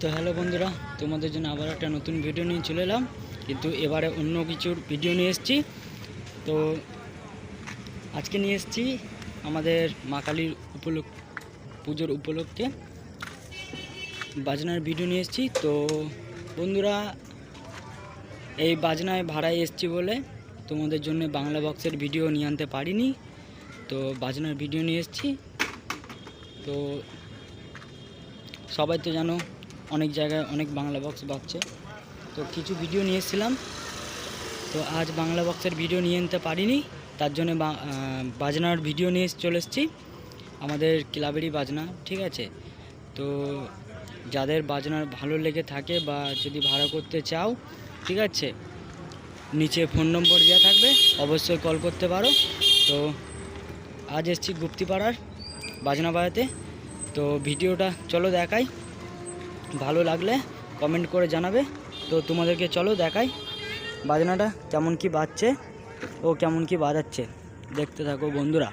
তো হ্যালো বন্ধুরা, তোমাদের জন্য আবার একটা নতুন ভিডিও নিয়ে চলে এলাম। কিন্তু এবারে অন্য কিছুর ভিডিও নিয়ে এসেছি। তো আজকে নিয়ে এসেছি আমাদের মা কালীর উপলক্ষ, পুজোর উপলক্ষে বাজনার ভিডিও নিয়ে এসেছি। তো বন্ধুরা, এই বাজনায় ভাড়ায় এসেছি বলে তোমাদের জন্য বাংলা বক্সের ভিডিও নিয়ে আনতে পারিনি। তো বাজনার ভিডিও নিয়ে এসেছি। তো সবাই তো জানো অনেক জায়গায় অনেক বাংলা বক্স বাজছে। তো কিছু ভিডিও নিয়ে এসেছিলাম। তো আজ বাংলা বক্সের ভিডিও নিয়ে নিতে পারিনি। তার জন্য বাজনার ভিডিও নিয়ে চলে এসেছি। আমাদের ক্লাবেরই বাজনা, ঠিক আছে? তো যাদের বাজনার ভালো লেগে থাকে বা যদি ভাড়া করতে চাও, ঠিক আছে? নিচে ফোন নম্বর দেওয়া থাকবে, অবশ্যই কল করতে পারো। তো আজ এসেছি গুপ্তিপাড়ার বাজনা বাজাতে। তো ভিডিওটা চলো দেখাই। ভালো লাগলে কমেন্ট করে জানাবে। তো তোমাদেরকে চলো দেখাই বাজনাটা কেমন কি বাজছে ও কেমন কি বাজাচ্ছে। দেখতে থাকো বন্ধুরা।